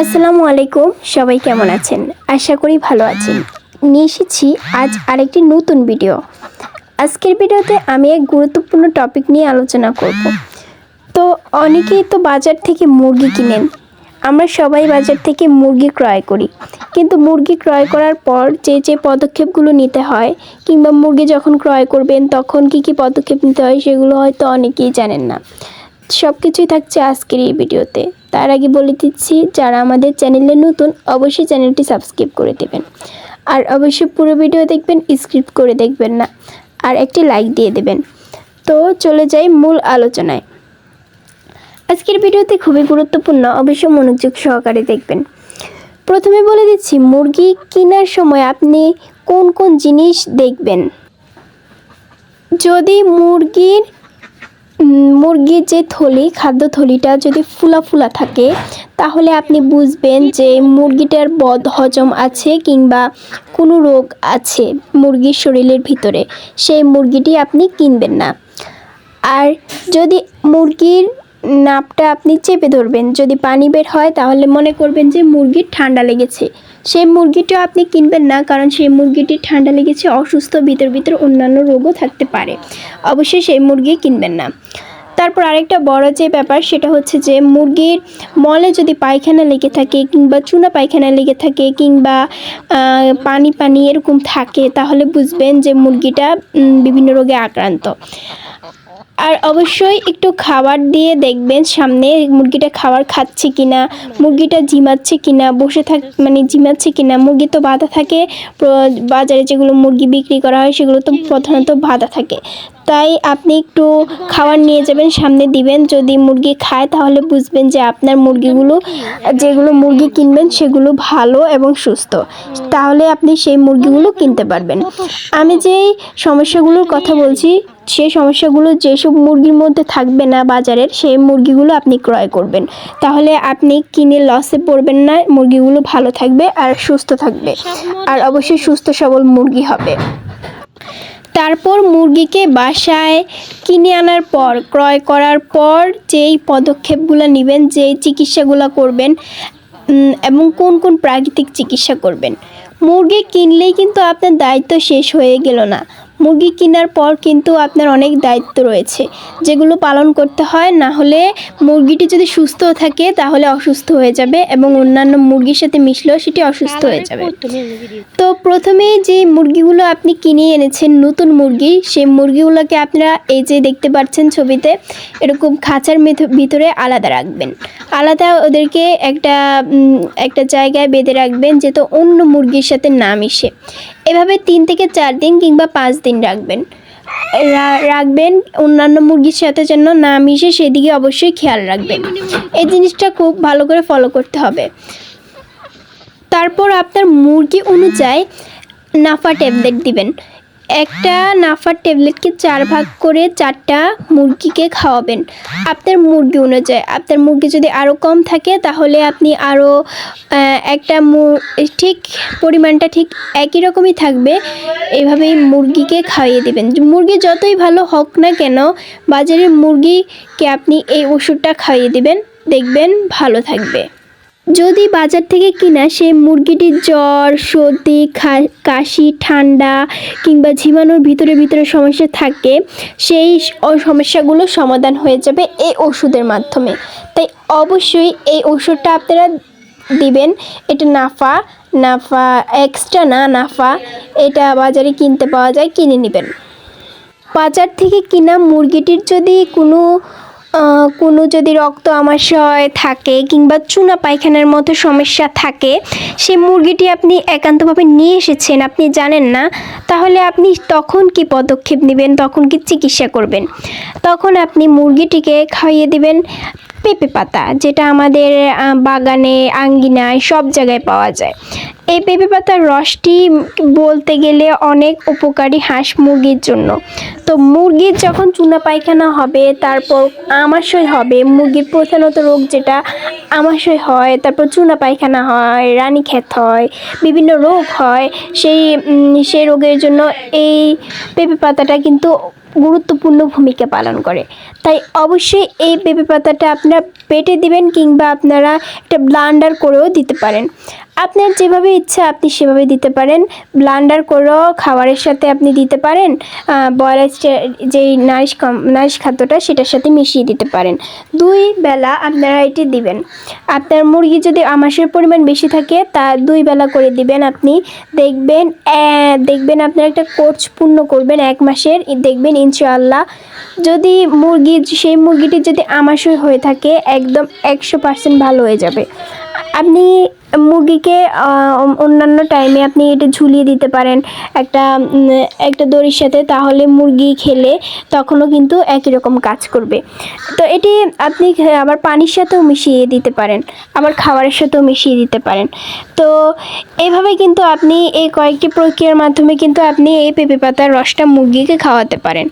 আসসালামু আলাইকুম, সবাই কেমন আছেন? আশা করি ভালো আছেন। নিয়ে এসেছি আজ আরেকটি নতুন ভিডিও। আজকের ভিডিওতে আমি এক গুরুত্বপূর্ণ টপিক নিয়ে আলোচনা করব। তো অনেকেই তো বাজার থেকে মুরগি কিনেন। আমরা সবাই বাজার থেকে মুরগি ক্রয় করি। কিন্তু মুরগি ক্রয় করার পর যে যে পদক্ষেপগুলো নিতে হয়, কিংবা মুরগি যখন ক্রয় করবেন, তখন কি কি পদক্ষেপ নিতে হয়, সেগুলো হয়তো অনেকেই জানেন না। সব কিছুই থাকছে আজকের এই ভিডিওতে। তার আগে বলে দিচ্ছি, যারা আমাদের চ্যানেলে নতুন, অবশ্যই চ্যানেলটি সাবস্ক্রাইব করে দেবেন। আর অবশ্যই পুরো ভিডিও দেখবেন স্ক্রিপ্ট করে দেখবেন না। আর একটি লাইক দিয়ে দেবেন। তো চলে যাই মূল আলোচনায়। আজকের ভিডিওতে খুবই গুরুত্বপূর্ণ, অবশ্যই মনোযোগ সহকারে দেখবেন। প্রথমে বলে দিচ্ছি, মুরগি কেনার সময় আপনি কোন কোন জিনিস দেখবেন? যদি মুরগির মুরগির যে থলি, খাদ্য থলিটা যদি ফুলা ফুলা থাকে, তাহলে আপনি বুঝবেন যে মুরগিটার বদ হজম আছে কিংবা কোনো রোগ আছে মুরগির শরীরের ভিতরে। সেই মুরগিটি আপনি কিনবেন না। আর যদি মুরগির নাপটা আপনি চেপে ধরবেন। যদি পানি বের হয়, তাহলে মনে করবেন যে মুরগির ঠান্ডা লেগেছে। সেই মুরগিটাও আপনি কিনবেন না, কারণ সেই মুরগিটির ঠান্ডা লেগেছে, অসুস্থ, ভিতর ভিতর অন্যান্য রোগও থাকতে পারে। অবশ্যই সেই মুরগি কিনবেন না। তারপর আরেকটা বড় যে ব্যাপার, সেটা হচ্ছে যে মুরগির মলে যদি পায়খানা লেগে থাকে, কিংবা চুনা পায়খানা লেগে থাকে, কিংবা পানি পানি এরকম থাকে, তাহলে বুঝবেন যে মুরগিটা বিভিন্ন রোগে আক্রান্ত। আর অবশ্যই একটু খাবার দিয়ে দেখবেন সামনে মুরগিটা খাবার খাচ্ছে কিনা, মুরগিটা ঝিমাচ্ছে কিনা, বসে থাক মানে জিমাচ্ছে কিনা। মুরগি তো বাঁধা থাকে বাজারে যেগুলো মুরগি বিক্রি করা হয়, সেগুলো তো প্রধানত বাঁধা থাকে। তাই আপনি একটু খাবার নিয়ে যাবেন, সামনে দিবেন। যদি মুরগি খায়, তাহলে বুঝবেন যে আপনার মুরগিগুলো, যেগুলো মুরগি কিনবেন, সেগুলো ভালো এবং সুস্থ। তাহলে আপনি সেই মুরগিগুলো কিনতে পারবেন। আমি যেই সমস্যাগুলোর কথা বলছি, সেই সমস্যাগুলো যেসব মুরগির মধ্যে থাকবে না বাজারের, সেই মুরগিগুলো আপনি ক্রয় করবেন। তাহলে আপনি কিনে লসে পড়বেন না, মুরগিগুলো ভালো থাকবে আর সুস্থ থাকবে। আর অবশ্যই সুস্থ সবল মুরগি হবে। তারপর মুরগিকে বাসায় কিনে আনার পর, ক্রয় করার পর যেই পদক্ষেপগুলো নেবেন, যেই চিকিৎসাগুলো করবেন এবং কোন কোন প্রাকৃতিক চিকিৎসা করবেন। মুরগি কিনলেই কিন্তু আপনার দায়িত্ব শেষ হয়ে গেল না। মুরগি কেনার পর কিন্তু আপনার অনেক দায়িত্ব রয়েছে। যেগুলো পালন করতে হয়, না হলে মুরগিটি যদি সুস্থ থাকে, তাহলে অসুস্থ হয়ে যাবে এবং অন্যান্য মুরগির সাথে মিশলেও সেটি অসুস্থ হয়ে যাবে। তো প্রথমে যে মুরগিগুলো আপনি কিনে এনেছেন, নতুন মুরগি, সেই মুরগিগুলোকে আপনারা এই যে দেখতে পাচ্ছেন ছবিতে, এরকম খাঁচার ভিতরে আলাদা রাখবেন। আলাদা ওদেরকে একটা একটা জায়গায় বেঁধে রাখবেন, যেহেতু অন্য মুরগির সাথে না মিশে। এভাবে তিন থেকে চার দিন কিংবা পাঁচ দিন রাখবেন। রাখবেন অন্যান্য মুরগির সাথে যেন না মিশে সেদিকে অবশ্যই খেয়াল রাখবেন। এই জিনিসটা খুব ভালো করে ফলো করতে হবে। তারপর আপনার মুরগি অনুযায়ী নাফা ট্যাবলেট দিবেন। একটা নাফার ট্যাবলেটকে চার ভাগ করে চারটা মুরগিকে খাওয়াবেন। আপনার মুরগি অনুযায়ী। আপনার মুরগি যদি আরও কম থাকে, তাহলে আপনি আরও একটা ঠিক পরিমাণটা ঠিক একই রকমই থাকবে। এভাবেই মুরগিকে খাইয়ে দেবেন। মুরগি যতই ভালো হোক না কেন, বাজারের মুরগিকে আপনি এই ওষুধটা খাইয়ে দেবেন। দেখবেন ভালো থাকবে। যদি বাজার থেকে কিনা সে মুরগিটির জ্বর, সর্দি কাশি, ঠান্ডা কিংবা ঝিমানোর ভিতরে ভিতরে সমস্যা থাকে, সেই সমস্যাগুলো সমাধান হয়ে যাবে এই ওষুধের মাধ্যমে। তাই অবশ্যই এই ওষুধটা আপনারা দিবেন। এটা নাফা নাফা এক্সট্রা না, নাফা। এটা বাজারে কিনতে পাওয়া যায়, কিনে নেবেন। বাজার থেকে কিনা মুরগিটির যদি কোনো কোনো যদি রক্ত আমাশয় থাকে কিংবা চুনা পায়খানার মতো সমস্যা থাকে, সে মুরগিটি আপনি একান্তভাবে নিয়ে এসেছেন, আপনি জানেন না, তাহলে আপনি তখন কি পদক্ষেপ নেবেন, তখন কি চিকিৎসা করবেন? তখন আপনি মুরগিটিকে খাইয়ে দিবেন পেঁপে পাতা, যেটা আমাদের বাগানে আঙ্গিনায় সব জায়গায় পাওয়া যায়। এই পেঁপে পাতার রসটি বলতে গেলে অনেক উপকারী হাঁস মুরগির জন্য। তো মুরগির যখন চুনা পায়খানা হবে, তারপর আমাশয় হবে, মুরগির প্রধানত রোগ যেটা, আমাশয় হয়, তারপর চুনা পায়খানা হয়, রানী রানীক্ষেত হয়, বিভিন্ন রোগ হয়, সেই সেই রোগের জন্য এই পেঁপে পাতাটা কিন্তু গুরুত্বপূর্ণ ভূমিকা পালন করে। তাই অবশ্যই এই পেঁপে পাতাটা আপনারা পেটে দিবেন কিংবা আপনারা এটা ব্লান্ডার করেও দিতে পারেন। আপনার যেভাবে ইচ্ছা আপনি সেভাবে দিতে পারেন। ব্লান্ডার করেও খাবারের সাথে আপনি দিতে পারেন। বয়লার যেই নারিশ নারিশ খাদ্যটা সেটার সাথে মিশিয়ে দিতে পারেন। দুই বেলা আপনারা এটি দিবেন। আপনার মুরগি যদি আমাসের পরিমাণ বেশি থাকে, তা দুই বেলা করে দিবেন আপনি। দেখবেন দেখবেন আপনার একটা কোর্স পূর্ণ করবেন এক মাসের। দেখবেন ইনশাআল্লাহ। যদি মুরগি, সেই মুরগিটি যদি আমাশয় হয়ে থাকে, একদম একশো পার্সেন্ট ভালো হয়ে যাবে। আপনি মুরগিকে অন্যান্য টাইমে আপনি এটা ঝুলিয়ে দিতে পারেন একটা একটা দড়ির সাথে, তাহলে মুরগি খেলে তখনও কিন্তু একই রকম কাজ করবে। তো এটি আপনি আবার পানির সাথেও মিশিয়ে দিতে পারেন, আবার খাবারের সাথেও মিশিয়ে দিতে পারেন। তো এইভাবে কিন্তু আপনি এই কয়েকটি প্রক্রিয়ার মাধ্যমে কিন্তু আপনি এই পেঁপে পাতার রসটা মুরগিকে খাওয়াতে পারেন।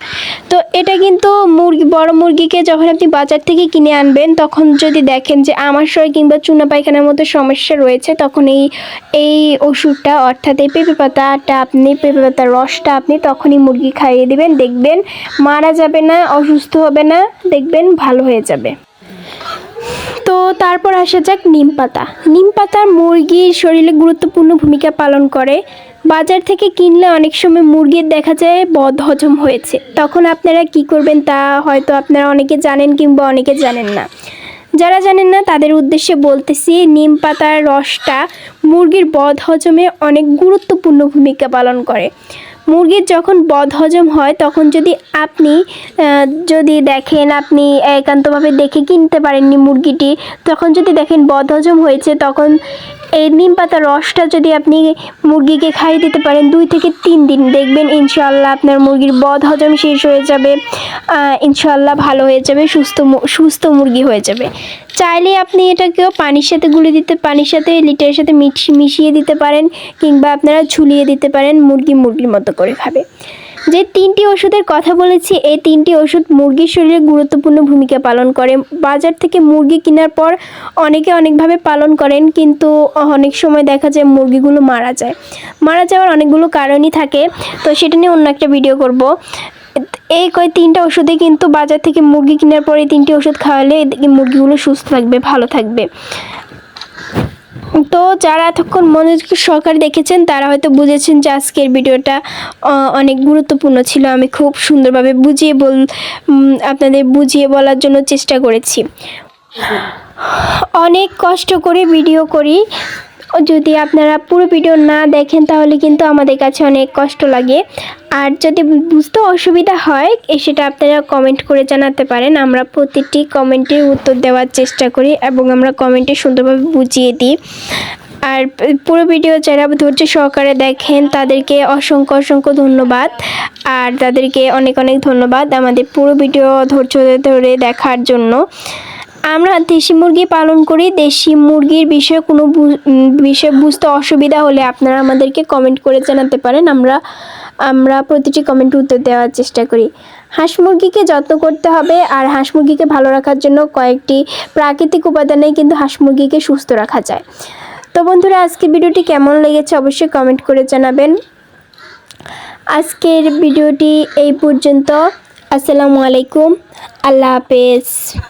তো এটা কিন্তু মুরগি, বড় মুরগিকে যখন আপনি বাজার থেকে কিনে আনবেন, তখন যদি দেখেন যে আমাশয় কিংবা চুনা পায়খানার মতো সমস্যা রয়েছে তখন এই এই ওষুধটা অর্থাৎ এই পেঁপে পাতাটা আপনি, পেঁপে পাতার রসটা আপনি তখনই মুরগি খাইয়ে দিবেন, দেখবেন মারা যাবে না, অসুস্থ হবে না, দেখবেন ভালো হয়ে যাবে। তো তারপর আসা যাক নিম পাতা। নিম পাতা মুরগির শরীরে গুরুত্বপূর্ণ ভূমিকা পালন করে। বাজার থেকে কিনলে অনেক সময় মুরগির দেখা যায় বদ হজম হয়েছে। তখন আপনারা কি করবেন তা হয়তো আপনারা অনেকে জানেন কিংবা অনেকে জানেন না। যারা জানেন না, তাদের উদ্দেশ্যে বলতেছি, নিম পাতার রসটা মুরগির বদ হজমে অনেক গুরুত্বপূর্ণ ভূমিকা পালন করে। মুরগির যখন বদহজম হয়, তখন যদি আপনি যদি দেখেন আপনি একান্তভাবে দেখে কিনতে পারেননি মুরগিটি, তখন যদি দেখেন বদহজম হয়েছে, তখন এই নিম পাতার রসটা যদি আপনি মুরগিকে খাইয়ে দিতে পারেন, দুই থেকে তিন দিন দেখবেন ইনশাল্লাহ আপনার মুরগির বদহজম শেষ হয়ে যাবে ইনশাল্লাহ ভালো হয়ে যাবে, সুস্থ সুস্থ মুরগি হয়ে যাবে। চাইলে আপনি এটাকেও পানির সাথে গুলে দিতে, পানির সাথে লিটারের সাথে মিশি- মিশিয়ে দিতে পারেন, কিংবা আপনারা ঝুলিয়ে দিতে পারেন মুরগি মুরগির মতো করে খাবে। যে তিনটি ওষুধের কথা বলেছি, এই তিনটি ওষুধ মুরগির শরীরে গুরুত্বপূর্ণ ভূমিকা পালন করে। বাজার থেকে মুরগি কেনার পর অনেকে অনেকভাবে পালন করেন, কিন্তু অনেক সময় দেখা যায় মুরগিগুলো মারা যায়। মারা যাওয়ার অনেকগুলো কারণই থাকে, তো সেটা নিয়ে অন্য একটা ভিডিও করব। এই কয় তিনটা ওষুধে কিন্তু বাজার থেকে মুরগি কেনার পরে তিনটি ওষুধ খাওয়ালে মুরগিগুলো সুস্থ থাকবে, ভালো থাকবে। তো যারা এতক্ষণ মনোযোগ সহকারে দেখেছেন, তারা হয়তো বুঝেছেন যে আজকের ভিডিওটা অনেক গুরুত্বপূর্ণ ছিল। আমি খুব সুন্দরভাবে বুঝিয়ে বল আপনাদের বুঝিয়ে বলার জন্য চেষ্টা করেছি। অনেক কষ্ট করে ভিডিও করি। যদি আপনারা পুরো ভিডিও না দেখেন, তাহলে কিন্তু আমাদের কাছে অনেক কষ্ট লাগে। আর যদি বুঝতে অসুবিধা হয় সেটা আপনারা কমেন্ট করে জানাতে পারেন। আমরা প্রতিটি কমেন্টের উত্তর দেওয়ার চেষ্টা করি এবং আমরা কমেন্টে সুন্দরভাবে বুঝিয়ে দিই। আর পুরো ভিডিও যারা ধৈর্য সহকারে দেখেন, তাদেরকে অসংখ্য অসংখ্য ধন্যবাদ। আর তাদেরকে অনেক অনেক ধন্যবাদ আমাদের পুরো ভিডিও ধৈর্য ধরে দেখার জন্য। আমরা দেশি মুরগি পালন করি। দেশি মুরগির বিষয়ে কোনো বু- উম, বুঝতে অসুবিধা হলে আপনারা আমাদেরকে কমেন্ট করে জানাতে পারেন। আমরা আমরা প্রতিটি কমেন্ট উত্তর দেওয়ার চেষ্টা করি। হাঁস মুরগিকে যত্ন করতে হবে আর হাঁস মুরগিকে ভালো রাখার জন্য কয়েকটি প্রাকৃতিক উপাদানে কিন্তু হাঁস মুরগিকে সুস্থ রাখা যায়। তো বন্ধুরা আজকের ভিডিওটি কেমন লেগেছে অবশ্যই কমেন্ট করে জানাবেন। আজকের ভিডিওটি এই পর্যন্ত। আসসালামু আলাইকুম। আল্লাহ হাফেজ।